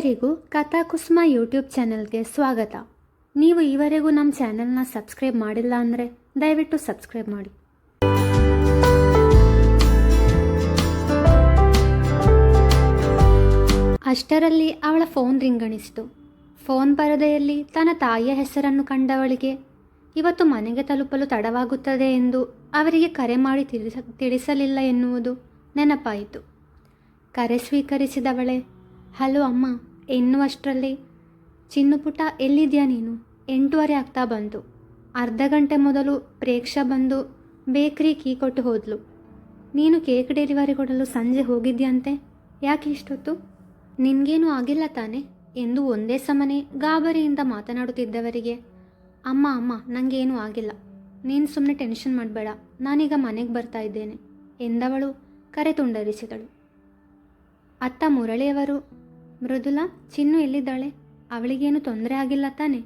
ಎಲ್ಲರಿಗೂ ಕಥಾಕುಸುಮ ಯೂಟ್ಯೂಬ್ ಚಾನೆಲ್ಗೆ ಸ್ವಾಗತ. ನೀವು ಈವರೆಗೂ ನಮ್ಮ ಚಾನೆಲ್ನ ಸಬ್ಸ್ಕ್ರೈಬ್ ಮಾಡಿಲ್ಲ ಅಂದರೆ ದಯವಿಟ್ಟು ಸಬ್ಸ್ಕ್ರೈಬ್ ಮಾಡಿ. ಅಷ್ಟರಲ್ಲಿ ಅವಳ ಫೋನ್ ರಿಂಗಣಿಸಿತು. ಫೋನ್ ಪರದೆಯಲ್ಲಿ ತನ್ನ ತಾಯಿಯ ಹೆಸರನ್ನು ಕಂಡವಳಿಗೆ, ಇವತ್ತು ಮನೆಗೆ ತಲುಪಲು ತಡವಾಗುತ್ತದೆ ಎಂದು ಅವರಿಗೆ ಕರೆ ಮಾಡಿ ತಿಳಿಸ, ತಿಳಿಸಲಿಲ್ಲ ಎನ್ನುವುದು ನೆನಪಾಯಿತು. ಕರೆ ಸ್ವೀಕರಿಸಿದವಳೆ, ಹಲೋ ಅಮ್ಮ ಎನ್ನುವಷ್ಟರಲ್ಲಿ ಚಿನ್ನು ಪುಟ್ಟ ಎಲ್ಲಿದ್ಯಾ ನೀನು? ಎಂಟೂವರೆ ಆಗ್ತಾ ಬಂತು ಅರ್ಧ ಗಂಟೆ ಮೊದಲು ಪ್ರೇಕ್ಷ ಬಂದು ಬೇಕ್ರಿ ಕೀ ಕೊಟ್ಟು ಹೋದ್ಲು. ನೀನು ಕೇಕ್ ಡೆಲಿವರಿ ಕೊಡಲು ಸಂಜೆ ಹೋಗಿದ್ಯಂತೆ? ಯಾಕೆ ಇಷ್ಟೊತ್ತು? ನಿನ್ಗೇನು ಆಗಿಲ್ಲ ತಾನೆ? ಎಂದು ಒಂದೇ ಸಮನೆ ಗಾಬರಿಯಿಂದ ಮಾತನಾಡುತ್ತಿದ್ದವರಿಗೆ, ಅಮ್ಮ ಅಮ್ಮ ನನಗೇನೂ ಆಗಿಲ್ಲ. ನೀನು ಸುಮ್ಮನೆ ಟೆನ್ಷನ್ ಮಾಡಬೇಡ. ನಾನೀಗ ಮನೆಗೆ ಬರ್ತಾ ಇದ್ದೇನೆ. ಎಂದವಳು ಕರೆ ತುಂಡರಿಸಿದಳು ಅತ್ತ ಮುರಳಿಯವರು ಮೃದುಲಾ, ಚಿನ್ನು ಎಲ್ಲಿದ್ದಾಳೆ? ಅವಳಿಗೇನು ತೊಂದರೆ ಆಗಿಲ್ಲ ತಾನೆ?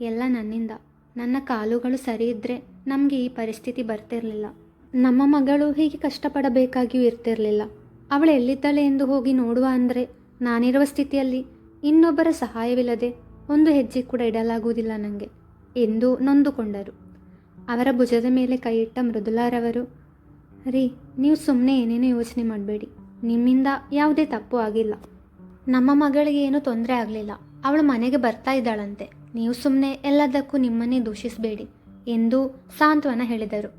ಎಲ್ಲ ನನ್ನಿಂದ. ನನ್ನ ಕಾಲುಗಳು ಸರಿ ಇದ್ದರೆ ನಮಗೆ ಈ ಪರಿಸ್ಥಿತಿ ಬರ್ತಿರಲಿಲ್ಲ. ನಮ್ಮ ಮಗಳು ಹೀಗೆ ಕಷ್ಟಪಡಬೇಕಾಗಿಯೂ ಇರ್ತಿರಲಿಲ್ಲ. ಅವಳು ಎಲ್ಲಿದ್ದಾಳೆ ಎಂದು ಹೋಗಿ ನೋಡುವ ಅಂದರೆ ನಾನಿರುವ ಸ್ಥಿತಿಯಲ್ಲಿ ಇನ್ನೊಬ್ಬರ ಸಹಾಯವಿಲ್ಲದೆ ಒಂದು ಹೆಜ್ಜೆ ಕೂಡ ಇಡಲಾಗುವುದಿಲ್ಲ ನನಗೆ ಎಂದು ನೊಂದುಕೊಂಡರು. ಅವರ ಭುಜದ ಮೇಲೆ ಕೈಯಿಟ್ಟ ಮೃದುಲಾರವರು, ರೀ, ನೀವು ಸುಮ್ಮನೆ ಏನೇನೋ ಯೋಚನೆ ಮಾಡಬೇಡಿ. ನಿಮ್ಮಿಂದ ಯಾವುದೇ ತಪ್ಪು ಆಗಿಲ್ಲ. ನಮ್ಮ ಮಗಳಿಗೆ ಏನೂ ತೊಂದರೆ ಆಗಲಿಲ್ಲ. ಅವಳು ಮನೆಗೆ ಬರ್ತಾ ಇದ್ದಾಳಂತೆ. ನೀವು ಸುಮ್ಮನೆ ಎಲ್ಲದಕ್ಕೂ ನಿಮ್ಮನ್ನೇ ದೂಷಿಸಬೇಡಿ ಎಂದು ಸಾಂತ್ವನ ಹೇಳಿದರು.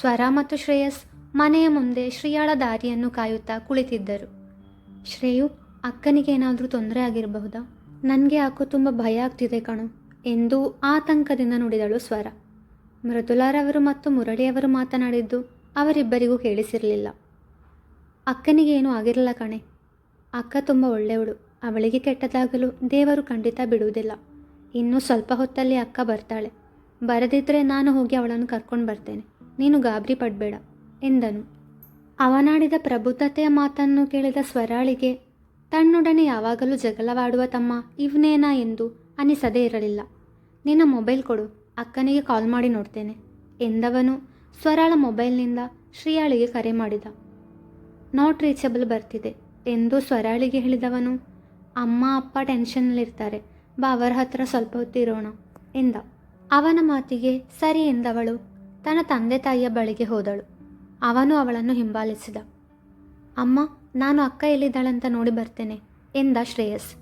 ಸ್ವರ ಮತ್ತು ಶ್ರೇಯಸ್ ಮನೆಯ ಮುಂದೆ ಶ್ರೀಯಾಳ ದಾರಿಯನ್ನು ಕಾಯುತ್ತಾ ಕುಳಿತಿದ್ದರು. ಶ್ರೇಯು ಅಕ್ಕನಿಗೆ ಏನಾದರೂ ತೊಂದರೆ ಆಗಿರಬಹುದಾ? ನನಗೆ ಯಾಕೋ ತುಂಬ ಭಯ ಆಗ್ತಿದೆ ಕಣು ಎಂದು ಆತಂಕದಿಂದ ನುಡಿದಳು ಸ್ವರ. ಮೃದುಲಾರವರು ಮತ್ತು ಮುರಳಿಯವರು ಮಾತನಾಡಿದ್ದು ಅವರಿಬ್ಬರಿಗೂ ಕೇಳಿಸಿರಲಿಲ್ಲ. ಅಕ್ಕನಿಗೇನೂ ಆಗಿರಲ್ಲ ಕಣೆ ಅಕ್ಕ ತುಂಬ ಒಳ್ಳೆಯವಳು. ಅವಳಿಗೆ ಕೆಟ್ಟದಾಗಲು ದೇವರು ಖಂಡಿತ ಬಿಡುವುದಿಲ್ಲ. ಇನ್ನೂ ಸ್ವಲ್ಪ ಹೊತ್ತಲ್ಲಿ ಅಕ್ಕ ಬರ್ತಾಳೆ. ಬರದಿದ್ದರೆ ನಾನು ಹೋಗಿ ಅವಳನ್ನು ಕರ್ಕೊಂಡು ಬರ್ತೇನೆ. ನೀನು ಗಾಬರಿ ಪಡಬೇಡ, ಎಂದನು. ಅವನಾಡಿದ ಪ್ರಬುದ್ಧತೆಯ ಮಾತನ್ನು ಕೇಳಿದ ಸ್ವರಾಳಿಗೆ ತನ್ನೊಡನೆ ಯಾವಾಗಲೂ ಜಗಳವಾಡುವ ತಮ್ಮ ಇವನೇನಾ ಎಂದು ಅನಿಸದೇ ಇರಲಿಲ್ಲ. ನಿನ್ನ ಮೊಬೈಲ್ ಕೊಡು, ಅಕ್ಕನಿಗೆ ಕಾಲ್ ಮಾಡಿ ನೋಡ್ತೇನೆ, ಎಂದವನು ಸ್ವರಾಳ ಮೊಬೈಲ್ನಿಂದ ಶ್ರೀಯಾಳಿಗೆ ಕರೆ ಮಾಡಿದ. ನಾಟ್ ರೀಚಬಲ್ ಬರ್ತಿದೆ. ಎಂದು ಸ್ವರಾಳಿಗೆ ಹೇಳಿದವನು, ಅಮ್ಮ, ಅಪ್ಪ ಟೆನ್ಷನ್ನಲ್ಲಿರ್ತಾರೆ ಬಾ, ಅವರ ಹತ್ರ ಸ್ವಲ್ಪ ಹೊತ್ತಿರೋಣ ಎಂದ. ಅವನ ಮಾತಿಗೆ, ಸರಿ ಎಂದವಳು. ತನ್ನ ತಂದೆ ತಾಯಿಯ ಬಳಿಗೆ ಹೋದಳು. ಅವನು ಅವಳನ್ನು ಹಿಂಬಾಲಿಸಿದ. ಅಮ್ಮ, ನಾನು ಅಕ್ಕ ಎಲ್ಲಿದ್ದಾಳಂತ ನೋಡಿ ಬರ್ತೇನೆ ಎಂದ ಶ್ರೇಯಸ್.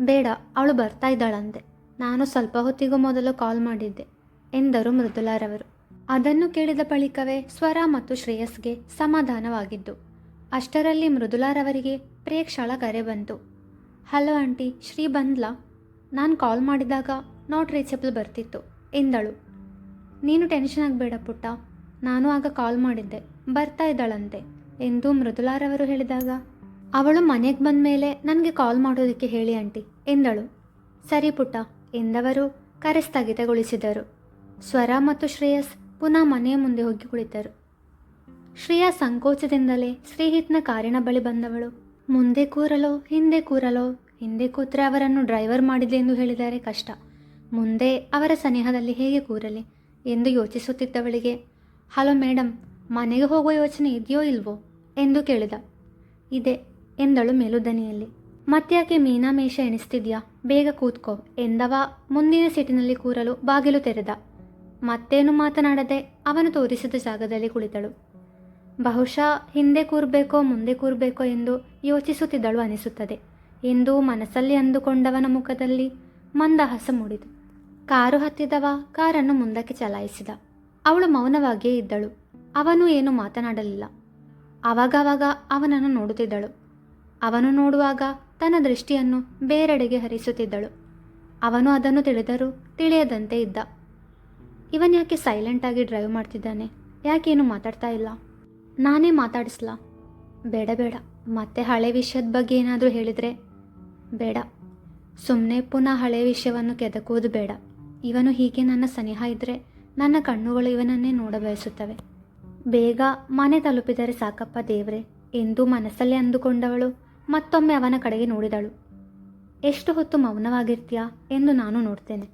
ಬೇಡ, ಅವಳು ಬರ್ತಾ ಇದ್ದಾಳಂತೆ. ನಾನು ಸ್ವಲ್ಪ ಹೊತ್ತಿಗೂ ಮೊದಲು ಕಾಲ್ ಮಾಡಿದ್ದೆ ಎಂದರು ಮೃದುಲಾರವರು. ಅದನ್ನು ಕೇಳಿದ ಬಳಿಕವೇ ಸ್ವರ ಮತ್ತು ಶ್ರೇಯಸ್ಗೆ ಸಮಾಧಾನವಾಗಿದ್ದು. ಅಷ್ಟರಲ್ಲಿ ಮೃದುಲಾರವರಿಗೆ ಪ್ರೇಕ್ಷಾಳ ಕರೆ ಬಂತು. ಹಲೋ ಆಂಟಿ, ಶ್ರೀ ಬಂದ್ಲಾ? ನಾನು ಕಾಲ್ ಮಾಡಿದಾಗ ನಾಟ್ ರೀಚಬಲ್ ಬರ್ತಿತ್ತು, ಎಂದಳು. ನೀನು ಟೆನ್ಷನ್ ಆಗಬೇಡ ಪುಟ್ಟ, ನಾನು ಆಗ ಕಾಲ್ ಮಾಡಿದ್ದೆ, ಬರ್ತಾ ಇದ್ದಾಳಂತೆ, ಎಂದು ಮೃದುಲಾರವರು ಹೇಳಿದಾಗ. ಅವಳು ಮನೆಗೆ ಬಂದ ಮೇಲೆ ನನಗೆ ಕಾಲ್ ಮಾಡೋದಕ್ಕೆ ಹೇಳಿ ಆಂಟಿ, ಎಂದಳು. ಸರಿ ಪುಟ್ಟ, ಎಂದವರು ಕರೆ ಸ್ಥಗಿತಗೊಳಿಸಿದರು. ಸ್ವರ ಮತ್ತು ಶ್ರೇಯಸ್ ಪುನಃ ಮನೆಯ ಮುಂದೆ ಹೋಗಿ ಕುಳಿತರು. ಶ್ರೇಯಾ ಸಂಕೋಚದಿಂದಲೇ ಶ್ರೀಹಿತ್ನ ಕಾರಿನ ಬಳಿ ಬಂದವಳು. ಮುಂದೆ ಕೂರಲೋ, ಹಿಂದೆ ಕೂರಲೋ, ಹಿಂದೆ ಕೂತ್ರೆ ಅವರನ್ನು ಡ್ರೈವರ್ ಮಾಡಿದೆ ಎಂದು ಹೇಳಿದರೆ ಕಷ್ಟ. ಮುಂದೆ ಅವರ ಸನಿಹದಲ್ಲಿ ಹೇಗೆ ಕೂರಲಿ ಎಂದು ಯೋಚಿಸುತ್ತಿದ್ದವಳಿಗೆ, ಹಲೋ ಮೇಡಮ್ ಮನೆಗೆ ಹೋಗುವ ಯೋಚನೆ ಇದೆಯೋ ಇಲ್ವೋ? ಎಂದು ಕೇಳಿದ. ಇದೆ, ಎಂದಳು ಮೇಲುದನಿಯಲ್ಲಿ. ಮತ್ತ್ಯಾಕೆ ಮೀನಾಮೇಷ ಎಣಿಸ್ತಿದ್ಯಾ? ಬೇಗ ಕೂತ್ಕೋ, ಎಂದವ ಮುಂದಿನ ಸೀಟಿನಲ್ಲಿ ಕೂರಲು ಬಾಗಿಲು ತೆರೆದ. ಮತ್ತೇನು ಮಾತನಾಡದೆ ಅವನು ತೋರಿಸಿದ ಜಾಗದಲ್ಲಿ ಕುಳಿತಳು. ಬಹುಶಃ ಹಿಂದೆ ಕೂರಬೇಕೋ ಮುಂದೆ ಕೂರಬೇಕೋ ಎಂದು ಯೋಚಿಸುತ್ತಿದ್ದಳು ಅನಿಸುತ್ತದೆ. ಎಂದು ಮನಸ್ಸಲ್ಲಿ ಅಂದುಕೊಂಡವನ ಮುಖದಲ್ಲಿ ಮಂದಹಾಸ ಮೂಡಿತು. ಕಾರು ಹತ್ತಿದವ, ಕಾರನ್ನು ಮುಂದಕ್ಕೆ ಚಲಾಯಿಸಿದ. ಅವಳು ಮೌನವಾಗಿಯೇ ಇದ್ದಳು. ಅವನು ಏನು ಮಾತನಾಡಲಿಲ್ಲ. ಅವಾಗವಾಗ ಅವನನ್ನು ನೋಡುತ್ತಿದ್ದಳು. ಅವನು ನೋಡುವಾಗ ತನ್ನ ದೃಷ್ಟಿಯನ್ನು ಬೇರೆಡೆಗೆ ಹರಿಸುತ್ತಿದ್ದಳು. ಅವನು ಅದನ್ನು ತಿಳಿದರೂ ತಿಳಿಯದಂತೆ ಇದ್ದ. ಇವನ್ಯಾಕೆ ಸೈಲೆಂಟಾಗಿ ಡ್ರೈವ್ ಮಾಡ್ತಿದ್ದಾನೆ? ಯಾಕೇನು ಮಾತಾಡ್ತಾ ಇಲ್ಲ? ನಾನೇ ಮಾತಾಡಿಸ್ಲಾ? ಬೇಡ ಬೇಡ. ಮತ್ತೆ ಹಳೆ ವಿಷಯದ ಬಗ್ಗೆ ಏನಾದರೂ ಹೇಳಿದರೆ? ಬೇಡ. ಸುಮ್ಮನೆ ಪುನಃ ಹಳೆ ವಿಷಯವನ್ನು ಕೆದಕುವುದು ಬೇಡ. ಇವನು ಹೀಗೆ ನನ್ನ ಸನಿಹ ಇದ್ದರೆ ನನ್ನ ಕಣ್ಣುಗಳು ಇವನನ್ನೇ ನೋಡಬಯಸುತ್ತವೆ ಬೇಗ ಮನೆ ತಲುಪಿದರೆ ಸಾಕಪ್ಪ ದೇವ್ರೆ. ಎಂದು ಮನಸ್ಸಲ್ಲಿ ಅಂದುಕೊಂಡವಳು. ಮತ್ತೊಮ್ಮೆ ಅವನ ಕಡೆಗೆ ನೋಡಿದಳು. ಎಷ್ಟು ಹೊತ್ತು ಮೌನವಾಗಿರ್ತೀಯಾ ಎಂದು ನಾನು ನೋಡ್ತೇನೆ.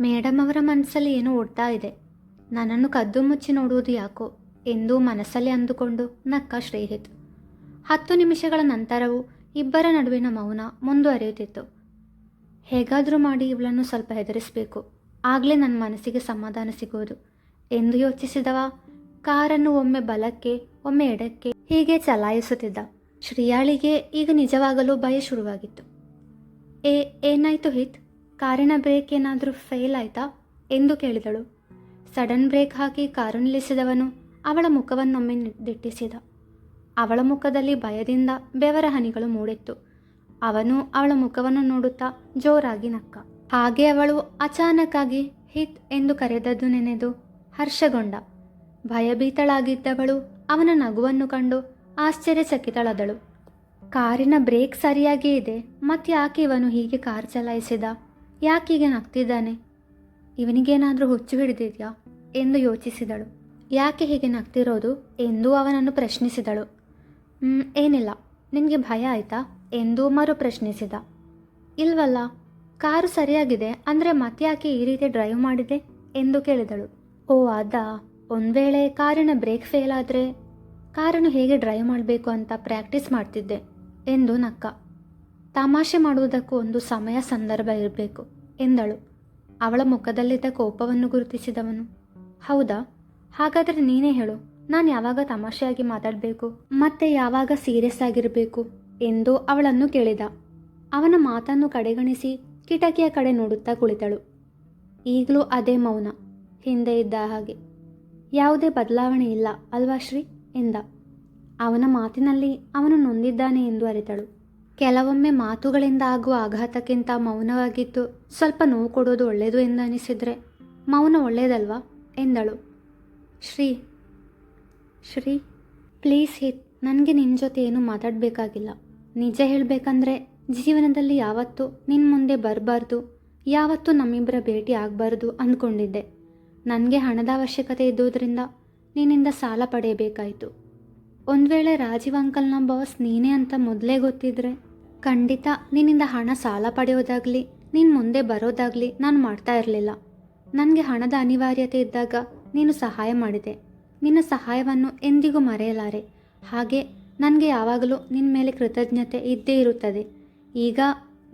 ಮೇಡಮ್ ಅವರ ಮನಸ್ಸಲ್ಲಿ ಏನೋ ಓಡ್ತಾ ಇದೆ. ನನ್ನನ್ನು ಕದ್ದು ಮುಚ್ಚಿ ನೋಡುವುದು ಯಾಕೋ? ಎಂದು ಮನಸ್ಸಲ್ಲಿ ಅಂದುಕೊಂಡು ನಕ್ಕ ಶ್ರೇಹಿತ್. ಹತ್ತು ನಿಮಿಷಗಳ ನಂತರವೂ ಇಬ್ಬರ ನಡುವಿನ ಮೌನ ಮುಂದುವರಿಯುತ್ತಿತ್ತು. ಹೇಗಾದರೂ ಮಾಡಿ ಇವಳನ್ನು ಸ್ವಲ್ಪ ಹೆದರಿಸಬೇಕು. ಆಗಲೇ ನನ್ನ ಮನಸ್ಸಿಗೆ ಸಮಾಧಾನ ಸಿಗೋದು. ಎಂದು ಯೋಚಿಸಿದವ, ಕಾರನ್ನು ಒಮ್ಮೆ ಬಲಕ್ಕೆ, ಒಮ್ಮೆ ಎಡಕ್ಕೆ ಹೀಗೆ ಚಲಾಯಿಸುತ್ತಿದ್ದ. ಶ್ರೀಯಾಳಿಗೆ ಈಗ ನಿಜವಾಗಲೂ ಭಯ ಶುರುವಾಗಿತ್ತು. ಏ, ಏನಾಯ್ತು ಹಿತ್? ಕಾರಿನ ಬ್ರೇಕ್ ಏನಾದರೂ ಫೇಲ್ ಆಯ್ತಾ? ಎಂದು ಕೇಳಿದಳು. ಸಡನ್ ಬ್ರೇಕ್ ಹಾಕಿ ಕಾರು ನಿಲ್ಲಿಸಿದವನು ಅವಳ ಮುಖವನ್ನೊಮ್ಮೆ ದಿಟ್ಟಿಸಿದ ಅವಳ ಮುಖದಲ್ಲಿ ಭಯದಿಂದ ಬೆವರ ಹನಿಗಳು ಮೂಡಿತ್ತು. ಅವನು ಅವಳ ಮುಖವನ್ನು ನೋಡುತ್ತಾ ಜೋರಾಗಿ ನಕ್ಕ. ಹಾಗೆ ಅವಳು ಅಚಾನಕ್ಕಾಗಿ ಹಿತ್ ಎಂದು ಕರೆದದ್ದು ನೆನೆದು ಹರ್ಷಗೊಂಡ. ಭಯಭೀತಳಾಗಿದ್ದವಳು ಅವನ ನಗುವನ್ನು ಕಂಡು ಆಶ್ಚರ್ಯಚಕಿತಳಾದಳು. ಕಾರಿನ ಬ್ರೇಕ್ ಸರಿಯಾಗಿ ಇದೆ, ಮತ್ತೆ ಯಾಕೆ ಇವನು ಹೀಗೆ ಕಾರ್ ಚಲಾಯಿಸಿದ? ಯಾಕೀಗೆ ನಗ್ತಿದ್ದಾನೆ? ಇವನಿಗೇನಾದರೂ ಹುಚ್ಚು ಹಿಡಿದಿದೆಯಾ? ಎಂದು ಯೋಚಿಸಿದಳು. ಯಾಕೆ ಹೀಗೆ ನಗ್ತಿರೋದು ಎಂದು ಅವನನ್ನು ಪ್ರಶ್ನಿಸಿದಳು. "ಮ್, ಏನಿಲ್ಲ. ನಿನಗೆ ಭಯ ಆಯ್ತಾ? ಎಂದು ಮರು ಪ್ರಶ್ನಿಸಿದ. ಇಲ್ವಲ್ಲ. ಕಾರು ಸರಿಯಾಗಿದೆ. ಅಂದರೆ ಮತ್ತೆ ಯಾಕೆ ಈ ರೀತಿ ಡ್ರೈವ್ ಮಾಡಿದೆ? ಎಂದು ಕೇಳಿದಳು. ಓ ಅದಾ. ಒಂದು ವೇಳೆ ಕಾರಿನ ಬ್ರೇಕ್ ಫೇಲ್ ಆದರೆ ಕಾರನ್ನು ಹೇಗೆ ಡ್ರೈವ್ ಮಾಡಬೇಕು ಅಂತ ಪ್ರಾಕ್ಟೀಸ್ ಮಾಡ್ತಿದ್ದೆ ಎಂದು ನಕ್ಕ. ತಮಾಷೆ ಮಾಡುವುದಕ್ಕೂ ಒಂದು ಸಮಯ ಸಂದರ್ಭ ಇರಬೇಕು ಎಂದಳು. ಅವಳ ಮುಖದಲ್ಲಿದ್ದ ಕೋಪವನ್ನು ಗುರುತಿಸಿದವನು. ಹೌದಾ? ಹಾಗಾದರೆ ನೀನೇ ಹೇಳು, ನಾನು ಯಾವಾಗ ತಮಾಷೆಯಾಗಿ ಮಾತಾಡಬೇಕು, ಮತ್ತೆ ಯಾವಾಗ ಸೀರಿಯಸ್ ಆಗಿರಬೇಕು ಎಂದು ಅವಳನ್ನು ಕೇಳಿದ. ಅವನ ಮಾತನ್ನು ಕಡೆಗಣಿಸಿ ಕಿಟಕಿಯ ಕಡೆ ನೋಡುತ್ತಾ ಕುಳಿತಳು. ಈಗಲೂ ಅದೇ ಮೌನ, ಹಿಂದೆ ಇದ್ದ ಹಾಗೆ. ಯಾವುದೇ ಬದಲಾವಣೆ ಇಲ್ಲ, ಅಲ್ವಾ ಶ್ರೀ? ಎಂದ. ಅವನ ಮಾತಿನಲ್ಲಿ ಅವನು ನೊಂದಿದ್ದಾನೆ ಎಂದು ಅರಿತಳು. ಕೆಲವೊಮ್ಮೆ ಮಾತುಗಳಿಂದ ಆಗುವ ಆಘಾತಕ್ಕಿಂತ ಮೌನವಾಗಿದ್ದು ಸ್ವಲ್ಪ ನೋವು ಕೊಡೋದು ಒಳ್ಳೆಯದು ಎಂದು ಅನಿಸಿದರೆ ಮೌನ ಒಳ್ಳೆಯದಲ್ವಾ ಎಂದಳು. ಶ್ರೀ ಶ್ರೀ, ಪ್ಲೀಸ್ ಹಿತ್ ನನಗೆ ನಿನ್ನ ಜೊತೆ ಏನೂ ಮಾತಾಡಬೇಕಾಗಿಲ್ಲ. ನಿಜ ಹೇಳಬೇಕಂದ್ರೆ, ಜೀವನದಲ್ಲಿ ಯಾವತ್ತೂ ನಿನ್ನ ಮುಂದೆ ಬರಬಾರ್ದು, ಯಾವತ್ತೂ ನಮ್ಮಿಬ್ಬರ ಭೇಟಿ ಆಗಬಾರ್ದು ಅಂದ್ಕೊಂಡಿದ್ದೆ ನನಗೆ ಹಣದ ಅವಶ್ಯಕತೆ ಇದ್ದುದರಿಂದ ನಿನ್ನಿಂದ ಸಾಲ ಪಡೆಯಬೇಕಾಯಿತು ಒಂದು ವೇಳೆ ರಾಜೀವ್ ಅಂಕಲ್ನ ಬಾಸ್ ನೀನೇ ಅಂತ ಮೊದಲೇ ಗೊತ್ತಿದ್ರೆ, ಖಂಡಿತ ನಿನ್ನಿಂದ ಹಣ ಸಾಲ ಪಡೆಯೋದಾಗಲಿ ನಿನ್ನ ಮುಂದೆ ಬರೋದಾಗಲಿ ನಾನು ಮಾಡ್ತಾ ಇರಲಿಲ್ಲ. ನನಗೆ ಹಣದ ಅನಿವಾರ್ಯತೆ ಇದ್ದಾಗ ನೀನು ಸಹಾಯ ಮಾಡಿದೆ. ನಿನ್ನ ಸಹಾಯವನ್ನು ಎಂದಿಗೂ ಮರೆಯಲಾರೆ. ಹಾಗೆ ನನಗೆ ಯಾವಾಗಲೂ ನಿನ್ನ ಮೇಲೆ ಕೃತಜ್ಞತೆ ಇದ್ದೇ ಇರುತ್ತದೆ. ಈಗ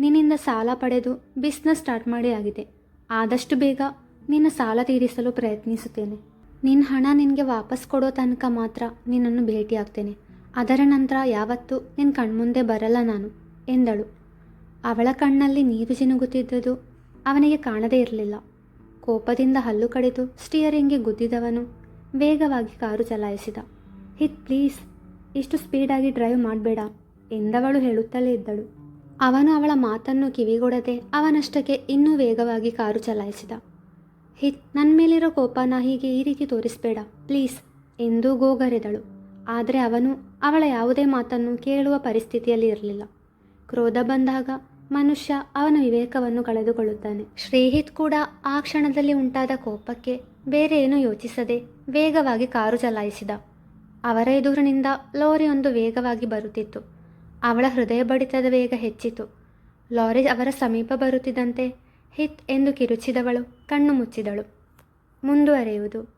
ನಿನ್ನಿಂದ ಸಾಲ ಪಡೆದು ಬಿಸ್ನೆಸ್ ಸ್ಟಾರ್ಟ್ ಮಾಡಿ ಆಗಿದೆ. ಆದಷ್ಟು ಬೇಗ ನಿನ್ನ ಸಾಲ ತೀರಿಸಲು ಪ್ರಯತ್ನಿಸುತ್ತೇನೆ. ನಿನ್ನ ಹಣ ನಿನಗೆ ವಾಪಸ್ ಕೊಡೋ ತನಕ ಮಾತ್ರ ನಿನ್ನನ್ನು ಭೇಟಿಯಾಗ್ತೇನೆ ಅದರ ನಂತರ ಯಾವತ್ತೂ ನಿನ್ನ ಕಣ್ಮುಂದೆ ಬರಲ್ಲ ನಾನು, ಎಂದಳು. ಅವಳ ಕಣ್ಣಲ್ಲಿ ನೀರು ಜಿನುಗುತ್ತಿದ್ದುದು ಅವನಿಗೆ ಕಾಣದೇ ಇರಲಿಲ್ಲ. ಕೋಪದಿಂದ ಹಲ್ಲು ಕಡಿದು ಸ್ಟಿಯರಿಂಗ್ಗೆ ಗುದ್ದಿದವನು. ವೇಗವಾಗಿ ಕಾರು ಚಲಾಯಿಸಿದ. ಹಿತ್ ಪ್ಲೀಸ್, ಇಷ್ಟು ಸ್ಪೀಡಾಗಿ ಡ್ರೈವ್ ಮಾಡಬೇಡ, ಎಂದವಳು ಹೇಳುತ್ತಲೇ ಇದ್ದಳು. ಅವನು ಅವಳ ಮಾತನ್ನು ಕಿವಿಗೊಡದೆ ಅವನಷ್ಟಕ್ಕೆ ಇನ್ನೂ ವೇಗವಾಗಿ ಕಾರು ಚಲಾಯಿಸಿದ. ಹಿತ್ ನನ್ನ ಮೇಲಿರೋ ಕೋಪನ ಹೀಗೆ ಈ ರೀತಿ ತೋರಿಸ್ಬೇಡ, ಪ್ಲೀಸ್, ಎಂದು ಗೋಗರೆದಳು. ಆದರೆ ಅವನು ಅವಳ ಯಾವುದೇ ಮಾತನ್ನು ಕೇಳುವ ಪರಿಸ್ಥಿತಿಯಲ್ಲಿ ಇರಲಿಲ್ಲ. ಕ್ರೋಧ ಬಂದಾಗ ಮನುಷ್ಯ ಅವನ ವಿವೇಕವನ್ನು ಕಳೆದುಕೊಳ್ಳುತ್ತಾನೆ. ಶ್ರೀಹಿತ್ ಕೂಡ ಆ ಕ್ಷಣದಲ್ಲಿ ಉಂಟಾದ ಕೋಪಕ್ಕೆ ಬೇರೆ ಏನೂ ಯೋಚಿಸದೆ ವೇಗವಾಗಿ ಕಾರು ಚಲಾಯಿಸಿದ. ಅವರ ಎದುರಿನಿಂದ ಲಾರಿಯೊಂದು ವೇಗವಾಗಿ ಬರುತ್ತಿತ್ತು. ಅವಳ ಹೃದಯ ಬಡಿತದ ವೇಗ ಹೆಚ್ಚಿತು. ಲಾರಿ ಅವರ ಸಮೀಪ ಬರುತ್ತಿದ್ದಂತೆ ಹಿತ್ ಎಂದು ಕಿರುಚಿದವಳು, ಕಣ್ಣು ಮುಚ್ಚಿದಳು. ಮುಂದುವರೆಯುವುದು.